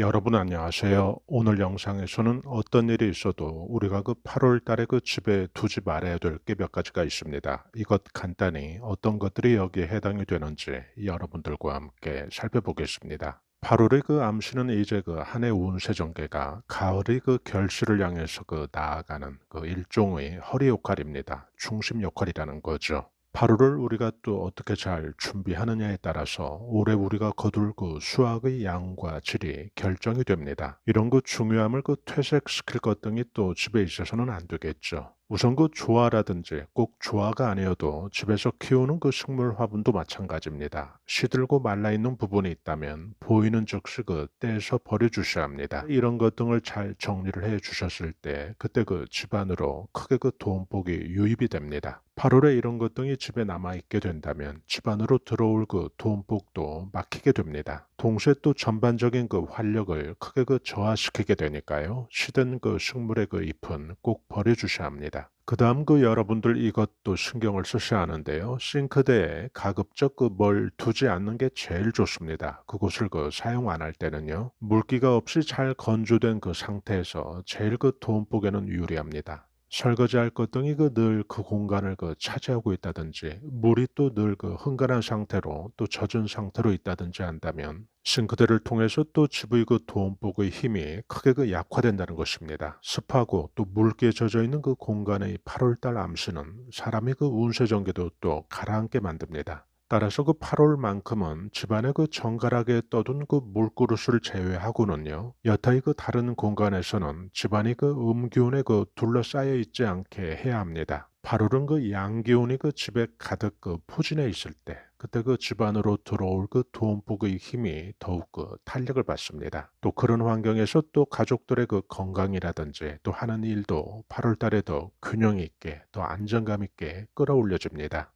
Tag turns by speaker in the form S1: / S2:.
S1: 여러분 안녕하세요. 오늘 영상에서는 어떤 일이 있어도 우리가 그 8월 달에 그 집에 두지 말아야 될게 몇 가지가 있습니다. 이것 간단히 어떤 것들이 여기에 해당이 되는지 여러분들과 함께 살펴보겠습니다. 8월의 그 암시는 이제 그 한 해 운세 전개가 가을의 그 결실을 향해서 그 나아가는 그 일종의 허리 역할입니다. 중심 역할이라는 거죠. 8월을 우리가 또 어떻게 잘 준비하느냐에 따라서 올해 우리가 거둘 그 수확의 양과 질이 결정이 됩니다. 이런 그 중요함을 그 퇴색시킬 것 등이 또 집에 있어서는 안 되겠죠. 우선 그 조화라든지 꼭 조화가 아니어도 집에서 키우는 그 식물 화분도 마찬가지입니다. 시들고 말라있는 부분이 있다면 보이는 즉시 그 떼서 버려주셔야 합니다. 이런 것 등을 잘 정리를 해 주셨을 때 그때 그 집안으로 크게 그 돈복이 유입이 됩니다. 8월에 이런 것 등이 집에 남아있게 된다면 집안으로 들어올 그 돈복도 막히게 됩니다. 동시에 또 전반적인 그 활력을 크게 그 저하시키게 되니까요. 시든 그 식물의 그 잎은 꼭 버려주셔야 합니다. 그 다음 그 여러분들 이것도 신경을 쓰셔야 하는데요. 싱크대에 가급적 그 뭘 두지 않는 게 제일 좋습니다. 그곳을 그 사용 안 할 때는요. 물기가 없이 잘 건조된 그 상태에서 제일 그 돈복에는 유리합니다. 설거지할 것 등이 그 늘그 공간을 그 차지하고 있다든지 물이 또 늘 그 흥건한 상태로 또 젖은 상태로 있다든지 한다면 싱크대를 통해서 또 집의 그 돈복의 힘이 크게 그 약화된다는 것입니다. 습하고 또 물기에 젖어 있는 그 공간의 8월달 암시는 사람이 그 운세 전개도 또 가라앉게 만듭니다. 따라서 그 8월만큼은 집안의 그 정갈하게 떠둔 그 물그릇을 제외하고는요, 여타의 그 다른 공간에서는 집안이 그 음기운에 그 둘러싸여 있지 않게 해야 합니다. 8월은 그 양기운이 그 집에 가득 그 포진해 있을 때, 그때 그 집안으로 들어올 그 돈복의 힘이 더욱 그 탄력을 받습니다. 또 그런 환경에서 또 가족들의 그 건강이라든지 또 하는 일도 8월 달에 더 균형 있게 더 안정감 있게 끌어올려집니다.